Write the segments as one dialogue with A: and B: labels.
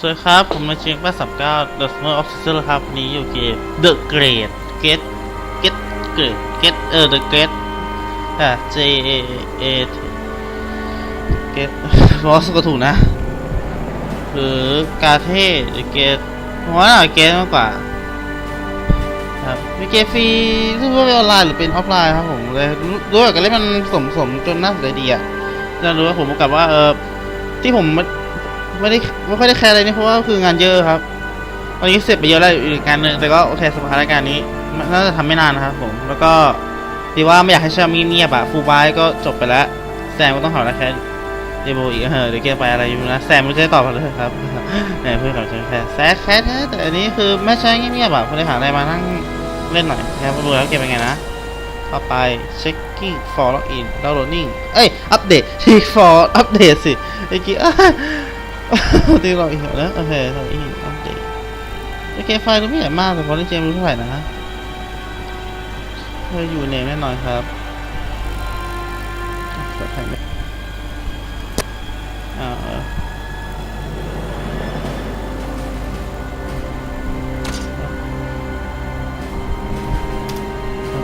A: สวัสดีครับ ผมนายเชียงป้าสามเก้า The Summer of Sister ครับวันนี้อยู่เกม The Great Get Get Great Get เออ The Great อะ J A A T Get รอสก็ถูกนะ หรือกาเท่หรือเกตผมว่าน่าเกตมากกว่า ครับมีเกมฟรีที่ว่าเป็นออนไลน์หรือเป็นออฟไลน์ครับผมเลยรู้รู้ว่ากันเล่นมันสมสมจนน่าสนใจดีอะจะรู้ว่าผมกลับว่าเออที่ผม ไม่ได้ไม่ค่อยได้แคร์อะไรนี่เพราะว่าคืองานเยอะครับตอนนี้เสร็จไปเยอะแล้วอีกงานหนึ่งแต่ก็โอเคสถานการณ์นี้น่าจะทำไม่นานนะครับผมแล้วก็ดีว่าไม่อยากให้เชื่อมเงียบอะฟูลไบก็จบไปแล้วแซมก็ต้องหาแล้วแค่เดโบอีกเออเดี๋ยวเกไปอะไรอยู่นะแซมไม่ได้ตอบกันเลยครับเนี่ยเพื่อนกับฉันแค่แซดแคทนะแต่อันนี้คือไม่ใช่เงียบๆแบบคนได้หาอะไรมานั่งเล่นหน่อยแค่มาดูแล้วเกมเป็นไงนะเข้าไป checking for login downloading เอ้ย อัปเดต check for อัปเดตสิเมื่อกี้ ตีหลองอีกแล้วโอเคลองอีกอัปเดตโอเคไฟล์ก็ไม่ใหญ่มากแต่พอเล่เกมรู้เท่าไหร่นะเธออยู่เนมแน่นอนครับเปิดไฟไหมอ่าเออ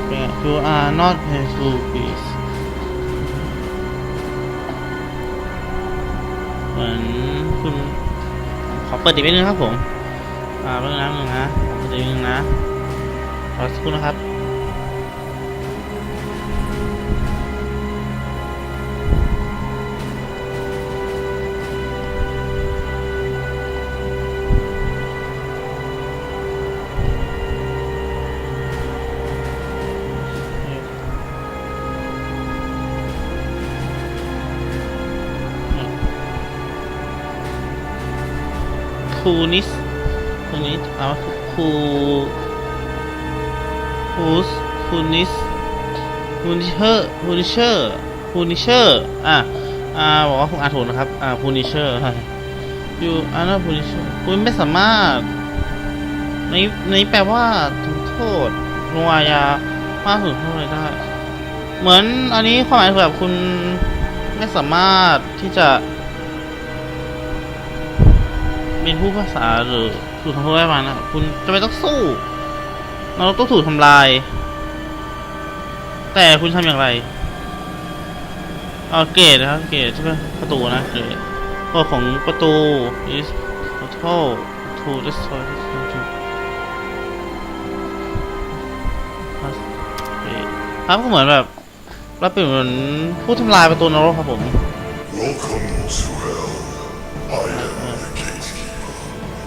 A: Okay, you are not a fool, please. เหมือนคุณขอเปิดดิบนิดนึงครับผม อ่าเพิ่งนะนึงนะขอเปิดดิบนิดนึงนะ ขอสักครู่นะครับ คูนิสคูนิสเอาคูคูสคูนิสคูนิเชอร์คูนิเชอร์คูนิเชอร์อะอ่าบอกว่าคุณอ่านถูกนะครับอ่าคูนิเชอร์อยู่อ่านะคูนิเชอร์คุณไม่สามารถในในแปลว่าทำโทษลงอาญามากถึงเท่าไรได้ เหมือนอันนี้ความหมายแบบคุณไม่สามารถที่จะ เป็นผู้ภาษาหรือถูกทำโทษได้มานะคุณจะไม่ต้องสู้เราต้องถูกทำลาย แต่คุณทำอย่างไรเอาเกตนะครับ เกตใช่ไหมประตูนะเกตกฎของประตู is portal to destroy this country ครับก็เหมือนแบบเราเป็นเหมือนผู้ทำลายประตูนรกครับผม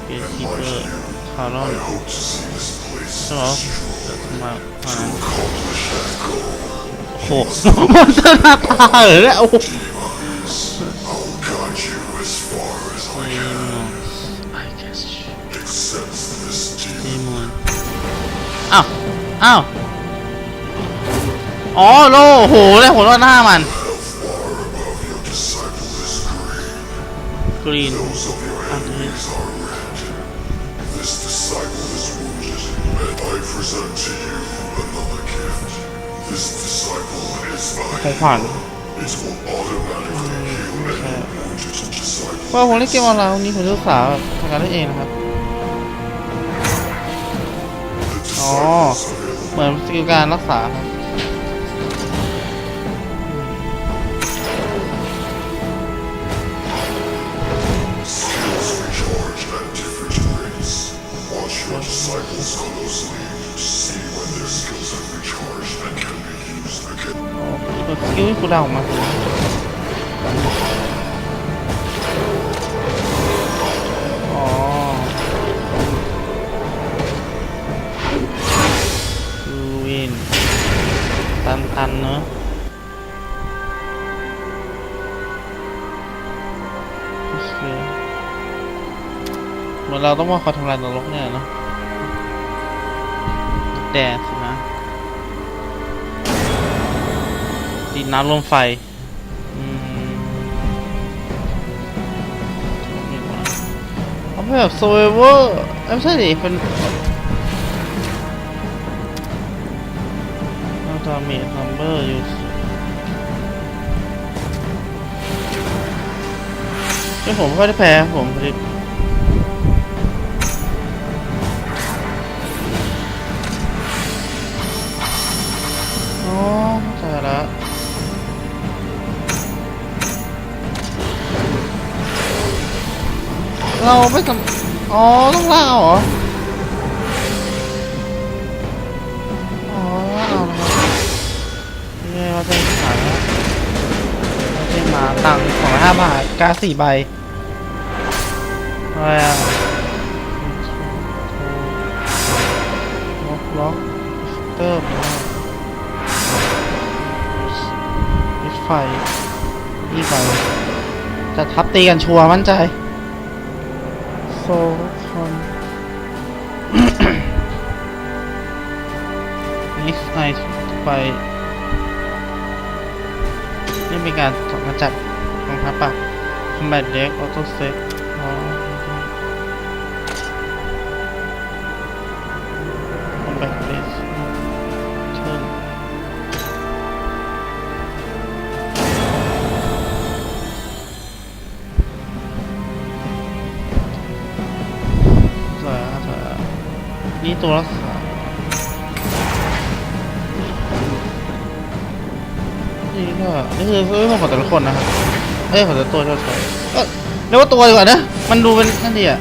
A: เกตคีเปอร์คารอน
B: I hope to see this place
A: ใช่ไหมมามานั้น
B: accomplish that goal.
A: โอ้โหมันจะหน้าตาเหรอเนี่ยโอ้โห
B: I'll guide you as far as I can.
A: I guess
B: Accept this demon.
A: ดีมอนอ้าว อ้าว อ๋อโลโหเลยผมว่าหน้ามัน
B: Far above your disciple is greed.
A: กรีน
B: Those of your heal any wounded disciple.
A: เพราะผมเล่นเกมออนไลน์วันนี้ผมจะศึกษาทางการเล่นเองนะครับ
B: The
A: Oh.
B: disciples available
A: เหมือนสกิลการรักษาครับ
B: Skills recharge at different rates. Watch your disciples closely
A: สกิลที่กูเดาออกมาคืออ๋อคือวินตันตันๆเนอะโอเคเหมือนเราต้องมาคอยทำลายนรกเนี่ยเนอะแดดสิน ดิน้ำลมไฟเอาไปแบบโซเวอร์ไม่ใช่ดิเป็นเอาดามีนัมเบอร์อยู่ไม่ผมก็ได้แพ้ผมพอดีโผลิต哦，咋了？ เราไม่ทำอ๋อ ต้องล่าเหรอ อ๋อเอาละครับนี่เราจะขายแล้วเราจะมาตังสองห้าบาทกาสี่ใบอะไรอะล็อกล็อกเตอร์มิดไฟนี่ไปจะทับตีกันชัวร์มั่นใจ โซคอนนิสไอไปนี่เป็นการจัดของทัพปะ combat deck auto set อ๋อโต้เซ็ ตัวแล้วนี่ก็นี่คือเรื่อนของแต่ละคนนะครับเอ้ยของแต่ละตัวชอบใช้เออเรียกว่าตัวดีกว่านะ มันดูเป็นนั่นดีอะ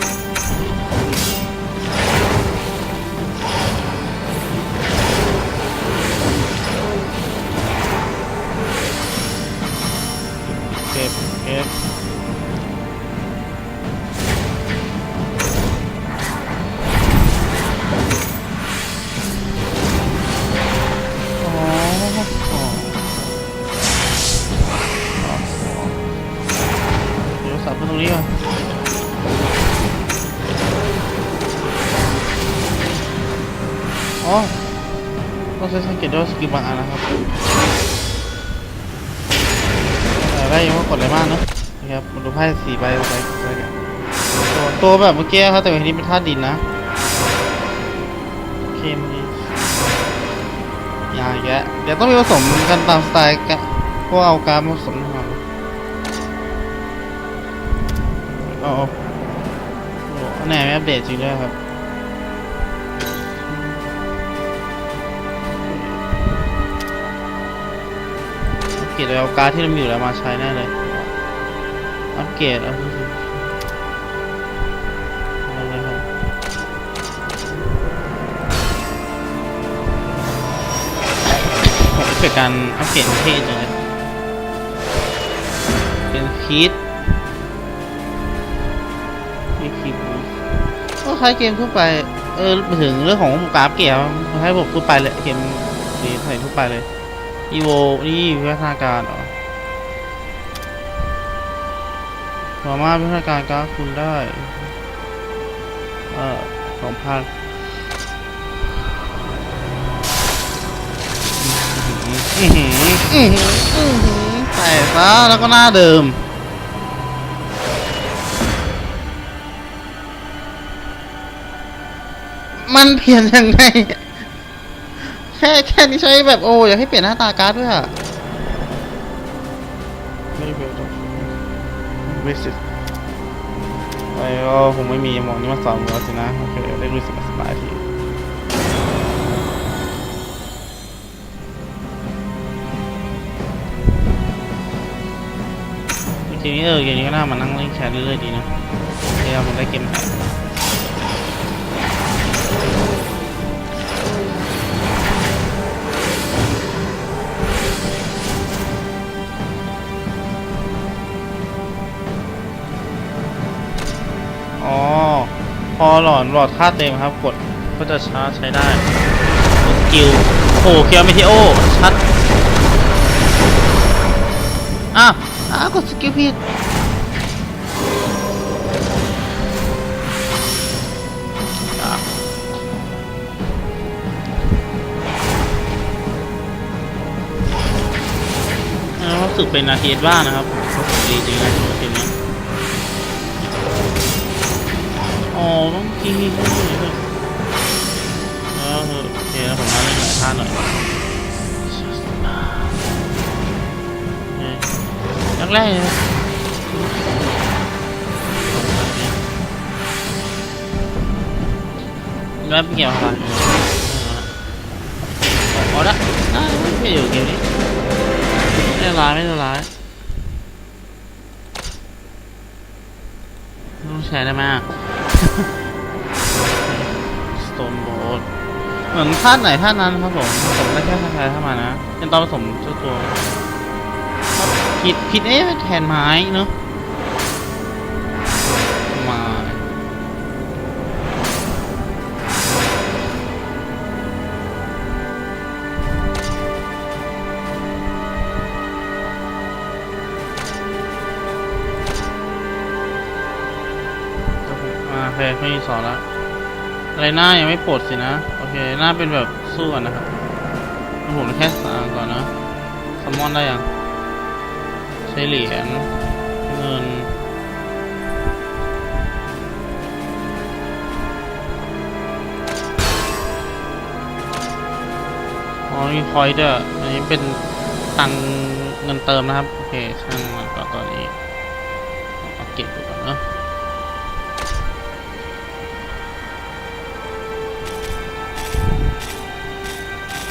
A: ได้ยังว่ากดอะไรมากเนอะนะครับมาดูไพ่สี่ใบใบใบกันตัวตัวแบบเมื่อกี้ครับแต่วันนี้เป็นธาตุดินนะเคมียากแยะเดี๋ยวต้องมีผสมกันตามสไตล์กะพวกเอาการผสมหน่อยอ๋อโอ้อันไหนไม่อัปเดตจริงด้วยครับ เกรดเอาการที่เรามีอยู่แล้วมาใช้แน่เลย อัปเกรดเอาเอาเลยครับผมเกิดการอัปเกรดประเทศจังเลยเป็นคิดมีคลิปก็คล้ายเกมทั่วไป เออไปถึงเรื่องของการาฟเกียร์ให้ผมพูดไปเลยเกมนี้ใส่ทั่วไปเลย อีโวนี่วิวัฒนาการเหรอสามารถวิวัฒนาการกราฟคุณได้ เออสองพันอือหืออื้อหืออื้อหือใส่ซะแล้วก็หน้าเดิมมันเปลี่ยนยังไง แค่แค่นี้ใช้แบบโอ้อยากให้เปลี่ยนหน้าตาการ์ดด้วยอะไม่เบลต้องเบสิสไปก็คงไม่มีหมองนี่มาสอนเราสินะโอเคได้รู้สึกสบายทีจริงๆเออเกมนี้ก็น่ามานั่งเล่นแคสเรื่อยๆดีนะเดี๋ยวผมได้เกม หลอดหลอดค่าเต็มครับ กดก็จะชาร์จใช้ได้สกิลโอ้เคียวเมทิโอ ชัดอ้าวอ้าวกดสกิลผิดรู้สึกเป็นนาทีบ้างนะครับดีจริงนะเกมนี้ อ๋อต้องกินด้วยเออโอเคแล้วผมมาเล่นหลายท่าหน่อยแรกแรกๆเลยแล้วเกี่ยวอะไรเอาละอ่อเก็อยู่เกมนี้ไม่ได้ร้ายไม่ได้ร้ายต้องใช้ได้มาก Stone Boat เหมือนท่าไหนท่านั้นครับผมผสมได้แค่ท่าใครท่ามานะเป็นตอนผสมเจ้าตัวผิดผิดเอ๊ะแทนไม้เนอะมา ไม่มีสอนละอะไรหน้ายังไม่ปลดสินะ โอเค หน้าเป็นแบบสู้กันนะครับผมแค่สางก่อนนะสมอนได้ยัง ใช้เหรียญเงินอ๋อมีคอยด้วยอันนี้เป็นตังเงินเติมนะครับ โอเคช่างมันก่อนตอนนี้เอาเก็บดูก่อนเนอะ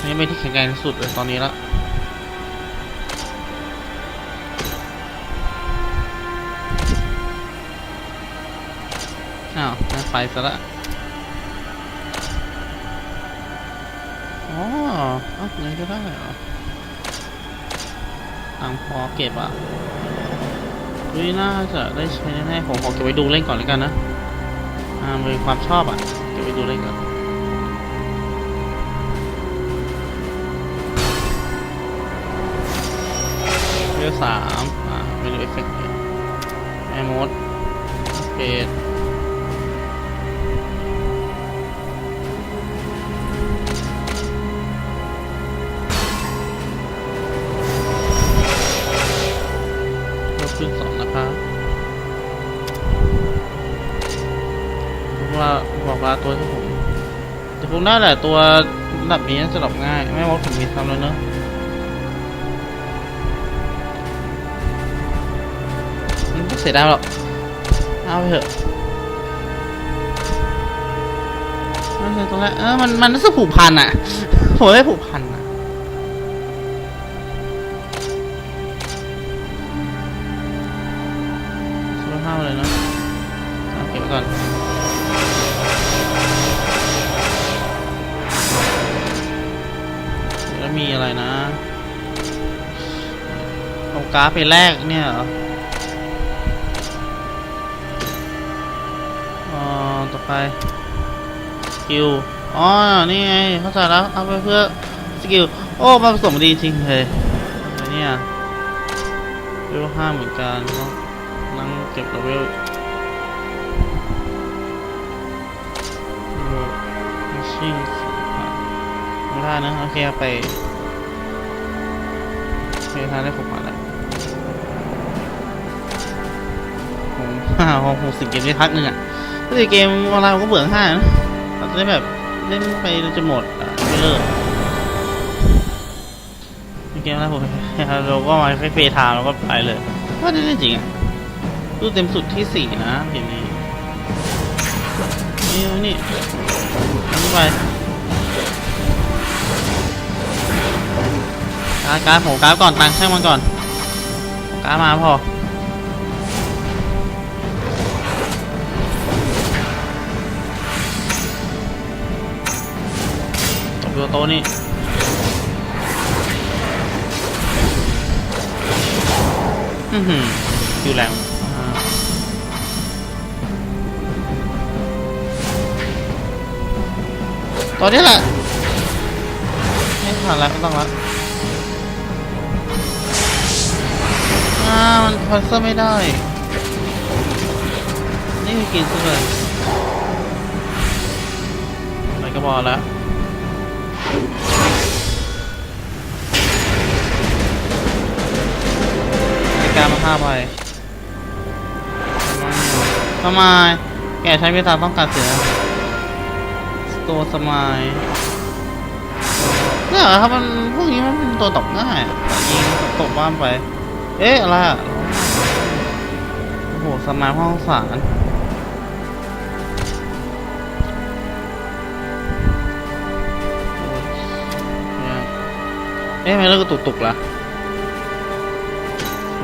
A: นี่เป็นที่แข็งแรงที่สุดเลยตอนนี้ละอ้าวไม่ไปซะละอ๋อเอาเงินก็ได้เหรอตังพอเก็บอะวิน่าจะได้ใช้แน่ๆผมขอเก็บไว้ดูเล่นก่อนแล้วกันนะอ่ามันเป็นความชอบอะ เก็บไว้ดูเล่นก่อน วลสามอ่าไม่ดูเอฟเฟกต์เลยแอร์โมดเปดขึ้นสองนะครับว่าบอกว่าตัวที่ผมแต่ผมน่าแหละตัวระดับนี้น่าจะหลบง่าย ไม่ว่าผมมีซ้ำแล้วเนอะ สียดายหรอกเอาไปเถอะนั่นเลยตรงแรกเออมันมันรู้สึกผูกพันอะผมได้ผูกพันอะสุขภาพเลยเนะเอาเก็บไว้ก่อนแล้วมีอะไรนะเอาการ์ดไปแลกเนี่ยเหรอ ไปสกิลอ๋อ นี่ไงเข้าใจแล้ว เอาไปเพื่อสกิล โอ้ มาผสมดีจริงเลยไอเนี่ยเลเวลห้าเหมือนกันต้องนั่งเก็บเลเวลชิ่งไม่ได้นะ โอเคเอาไปโอเคทานได้ผมมาแล้วผมห้าหกสิบเกมได้พักหนึ่งอะ ถ้าเกมออนไลน์ก็เบื่อง่ายนะเราจะได้แบบเล่นไปจะหมดอะไม่เลิกเกมแล้วผมเราก็มาเฟย์ไทม์เราก็ไปเลยว่าได้เล่นจริงอะดูเต็มสุดที่สี่นะเกมนี้นี่นี่ไปการดการดผมการดก่อนตังค์ช่างมันก่อนการดมาพอ ตัวโตนี่อือหือคิวแรงอ่าตัวนี้แหละไม่ผ่านแล้วไม่ต้องละอ่ามันพันเซอร์ไม่ได้ นี่คือกินซะเลยอะไรก็บอกแล้ว การมาฆ่าไปทำไมแกใช้เวลาต้องการเสือตัวสมายเนี่ยเหรอครับมันพวกนี้มันเป็นตัวตกง่ายยิงตกบ้านไป เอ๊ะอะไรอะโอ้โหสมายห้องสารเอ๊ะทำไมเลิกกระตุกตุกล่ะ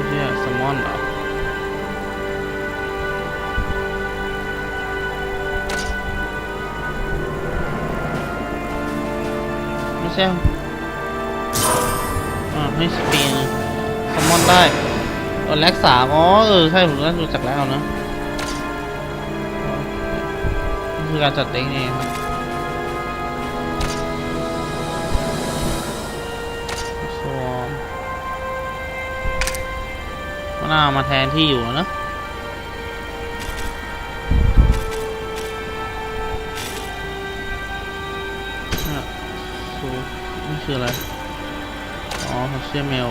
A: ไม่ใช่สมอนเหรอไม่ใช่อ่าให้สปีนสมอนได้ตอนแรกสามอ๋อเออใช่ผมน่าดูจากแล้วนะคือการจัดเด็กนี่เองครับ มันน่ามาแทนที่อยู่นะอะสูนี่คืออะไร อ๋อเชื่อเมล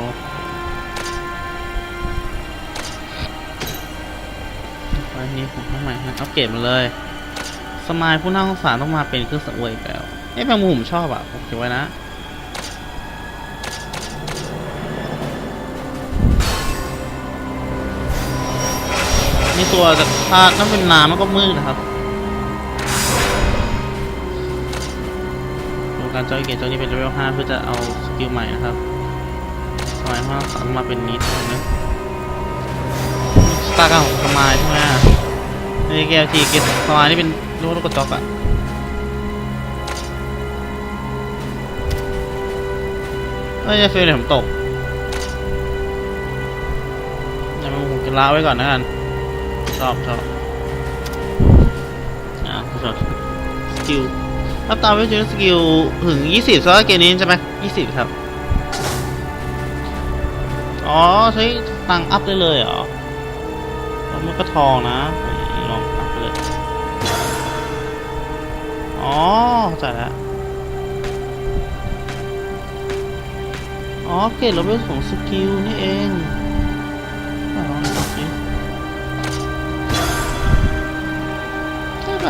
A: ไปนี้ผมทำใหม่ฮะอัปเกรดมาเลย สมายผู้น่าสงสารต้องมาเป็นเครื่องสังเวยอีกแล้วเอ๊ะแมงมุมผมชอบอะผมเก็บไว้นะ ตัวจากถ้าถ้าเป็นน้ำมันก็มืดนะครับดูการจอยเกตจอยนี้เป็นเลเวล5เพื่อจะเอาสกิลใหม่นะครับสมัยห้าสามมาเป็นนิดนะสตาร์การของสมายใช่ไหมในเกมทีเกตสมายนี่เป็นลูกลูกกระจอกอะเอ้ยเฟรนผมตกเดี๋ยวผมจะลาไว้ก่อนนะกัน ชอบชอบอ่าชอบสกิลถ้าตามไปเจอสกิลถึง20ซะเกมนี้ใช่ไหม20ครับ อ๋อ ใช้ตังค์อัพได้เลยเหรอแล้วมันก็ทองนะผมลองอัพไปเลย อ๋อเข้าใจแล้วอ๋อเกรดเราเป็นของสกิลนี่เอง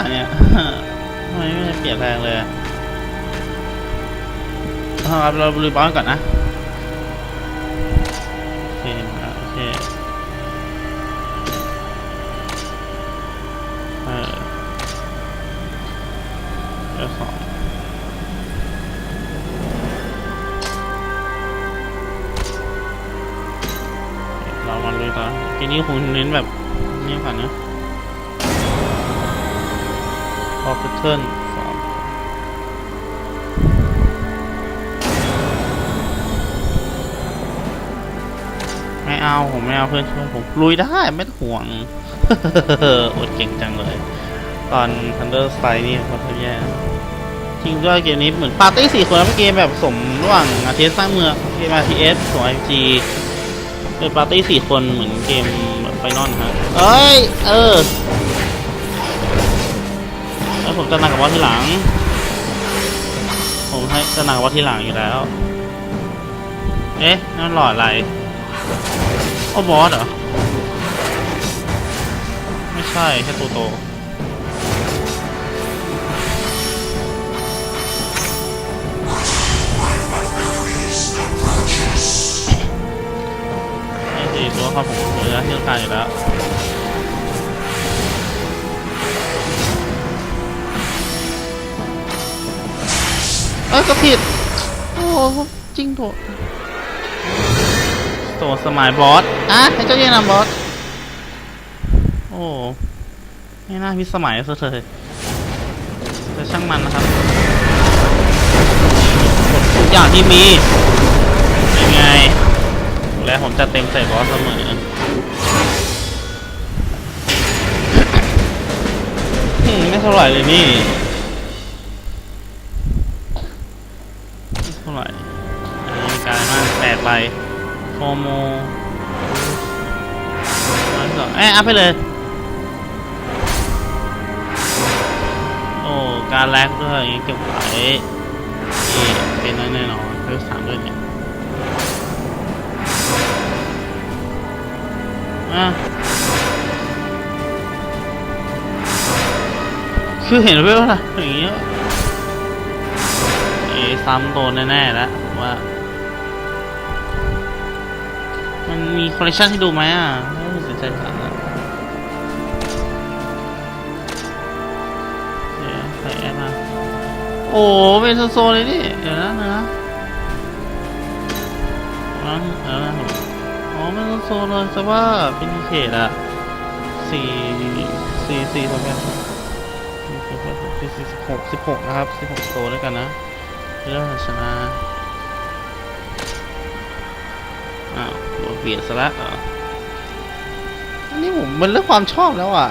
A: ใช่ะเนี่ยทำไมไม่เปลี่ยนแรงเลยเอาครับเรารีบอลก่อนนะโอเคอะโอเคเออเดี๋ยวสองเรามาลุยต่อทีนี้คงเน้นแบบนี้ก่อนนะ พอ pattern สองไม่เอา ผมไม่เอาเพื่อนช่วยผมลุยได้ ไม่ต้องห่วงอดเก่งจังเลย ตอน Thunder Strike นี่โคตรแย่จริงด้วยเกมนี้เหมือนปาร์ตี้สี่คนแล้วเป็นเกมแบบสมระหว่างอาร์เทสสร้างเมืองเกม RTS ของ FG เป็นปาร์ตี้สี่คนเหมือนเกมแบบไฟนอลครับเอ้ย เออ แล้วผมจะหนักกับว่าที่หลัง ผมให้จะหนักกับว่าที่หลังอยู่แล้ว เอ๊ะนั่นหลอดอะไรโอ้บอสเหรอ ไม่ใช่แค่ตัวโตไอ้สี่ตัวครับผมเหลือที่ต้องการอยู่แล้ว เอ้ยก็ผิด โอ้จริงโถตัวสมัยบอสอะให้เจ้าเย่นำบอส โอ้ไม่น่าพิสมัยซะเลยแต่ช่างมันนะครับกดทุกอย่างที่มียังไง และผมจะเต็มใส่บอสเสมออืมไม่เท่าไหร่เลยนี่ ท่าไหร่อันนี้กลายมากแปดใบโฟโมร้อยสองเอ้ยอัพไปเลย โอ้ การแลกด้วยอย่างงี้เก็บไว้นี่เป็นแน่นอนเพิ่มสามด้วยเนี่ยอะคือเห็นไหมว่าอย่างงี้เอ ซ้ำโดนแน่ๆแล้วว่า มันมีคอลเลคชันให้ดูไหมอะไม่รู้สนใจขนาดนั้นเดี๋ยวใส่แอปมาโอ้เป็นโซโซเลยนี่เดี๋ยวนะนะอ๋ออ๋ออ๋อไม่ต้องโซนเลยแต่ว่าเป็นเขตอะสี่สี่สี่เท่ากันสี่สี่สิบหกสิบหกนะครับสิบหกโซด้วยกันนะ เรื่องชนะอ้าวโดนเบียดซะละเหรออันนี้ผมมันเรื่องความชอบแล้วอะ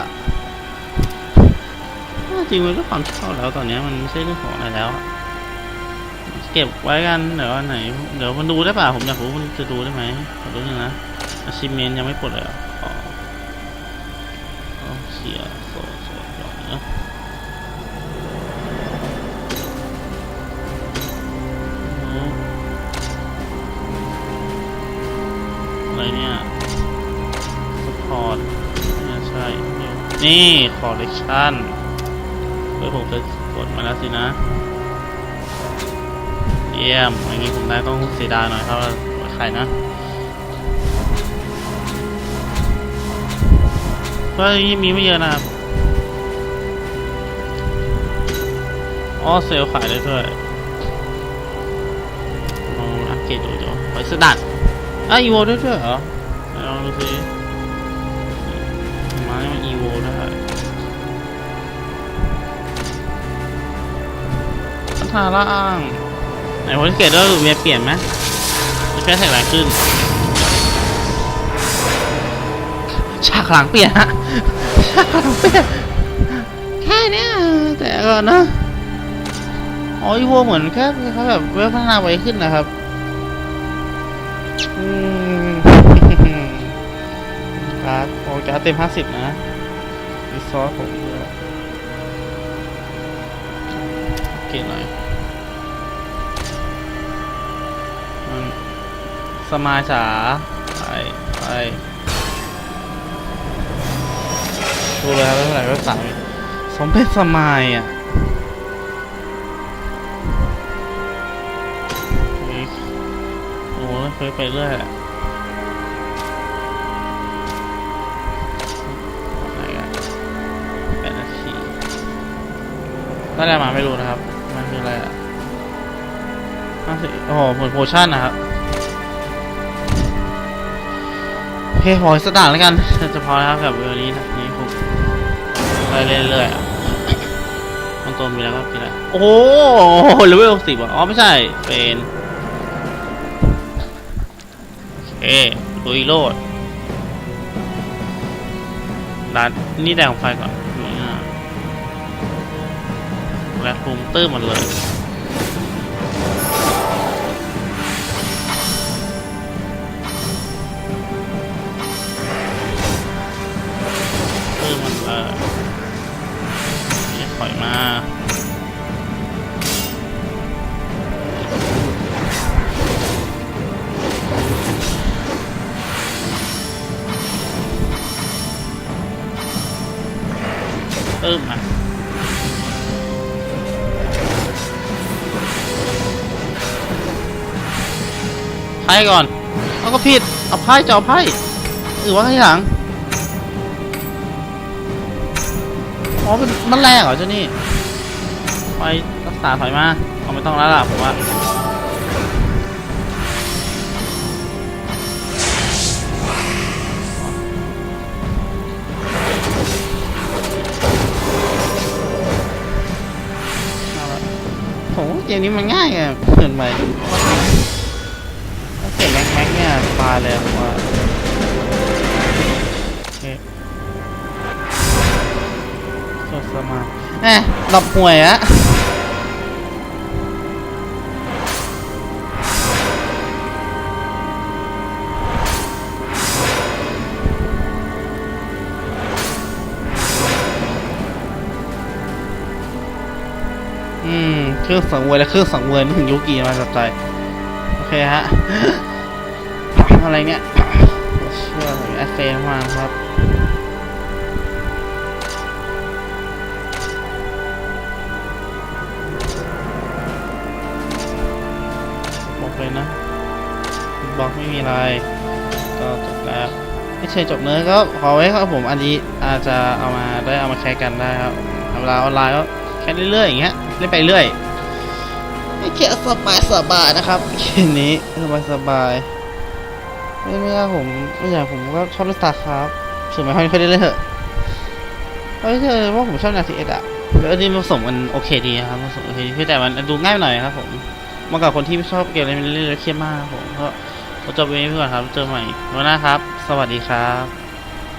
A: จริงมันเรื่องความชอบแล้วตอนนี้มันไม่ใช่เรื่องของอะไรแล้วเก็บไว้กันเดี๋ยวไหน เดี๋ยวมันดูได้ป่ะผมอยากรู้มันจะดูได้ไหมขอดูหน่อยนะอาชิเมนยังไม่ปลดเลยอ๋อเสียโซโซหยอกเนอะ อะไรเนี่ยสปอร์ตไม่ใช่ นี่คอลเลคชันเฮ้ยผมเคยกดมาแล้วสินะ เยี่ยม อย่างนี้ผมได้ต้องเสียดายหน่อยครับว่าใครนะก็มีไม่เยอะนะครับอ๋อเซลล์ขายได้ด้วยองอัปเกรดดูดี๋ยวไปสดัด อะอีโวได้ด้วยเหรอไหนลองดูสิมาเนี่ยมันอีโวได้พัฒนาล่างไหนวันเกตด้วยเวียเปลี่ยนไหมจะแค่แท็กแรงขึ้นฉากหลังเปลี่ยนฮะฉากหลังเปลี่ยนแค่เนี้ยแต่ก่อนนะอ๋ออีโวเหมือนแค่เขาแบบเวลพัฒนาไวขึ้นนะครับาร์ดโอ้การ์ดเต็มห้าสิบนะรีซอสผมเกตหน่อยมันสมายจ๋าไปไปดูเลยครับเท่าไหร่ก็สั่งสมเป็นสมายอะเฮ้โอ้ยเคยไปเรื่อย ได้อะไรมาไม่รู้นะครับ มันคืออะไรอะห้าสิบโอ้โหเหมือนโพชั่นนะครับโอเคขออีกสตาร์ทแล้วกันจะพอแล้วกับวันนี้นะนี่ผมไปเรื่อยๆอะมันตัวมีแล้วก็กินแล้วโอ้โหเลเวลสิบอะอ๋อไม่ใช่เป็นโอเคลุยโลดร้านนี่แดงไฟก่อน และภูมิตื้มมันเลย ก่อน เอาก็ผิด เอาไพ่จะเอาไพ่หรือว่าข้างหลัง อ๋อมันมันแรงเหรอเจ้านี่ไปรักษาถอยมา เอาไม่ต้องแล้วล่ะผมว่าเอาละผมว่าเกมนี้มันง่ายไงเกินไปายเลยผมว่าโอเคสดสมาแหมหลับห่วยอะอืมเครื่องสังเวยและเครื่องสังเวยนี่ถึงยุกีมาจับใจ โอเคฮะ อะไรเนี่ยเชื่อแอฟเฟนมาครับบอกเลยนะบอกไม่มีอะไร ก็จบแล้วไม่ใช่จบเนื้อก็ขอไว้ครับผมอันนี้อาจจะเอามาได้เอามาแชร์กันได้ครับเวลาออนไลน์ก็แค่เรื่อยๆอย่างเงี้ยเล่นไปเรื่อยไม่แค่สบายสบายนะครับเกมนี้สบายสบาย ไม่ไม่ครับผมไม่อย่างผมก็ชอบเล่นสตาร์ครับส่วนไม่ค่อยค่อยได้เล่นเหอะเฮ้ยเธอว่าผมชอบนาทีเอ็ดอะแล้วอันนี้ผสมกันโอเคดีครับผสมโอเคดีเพียงแต่มันดูง่ายหน่อยครับผมเหมาะกับคนที่ไม่ชอบเกมอะไรมันเล่นแล้วเครียดมากครับผมเพราะเจบวันนี้ไปก่อนครับ เจอใหม่วันหน้าครับ สวัสดีครับ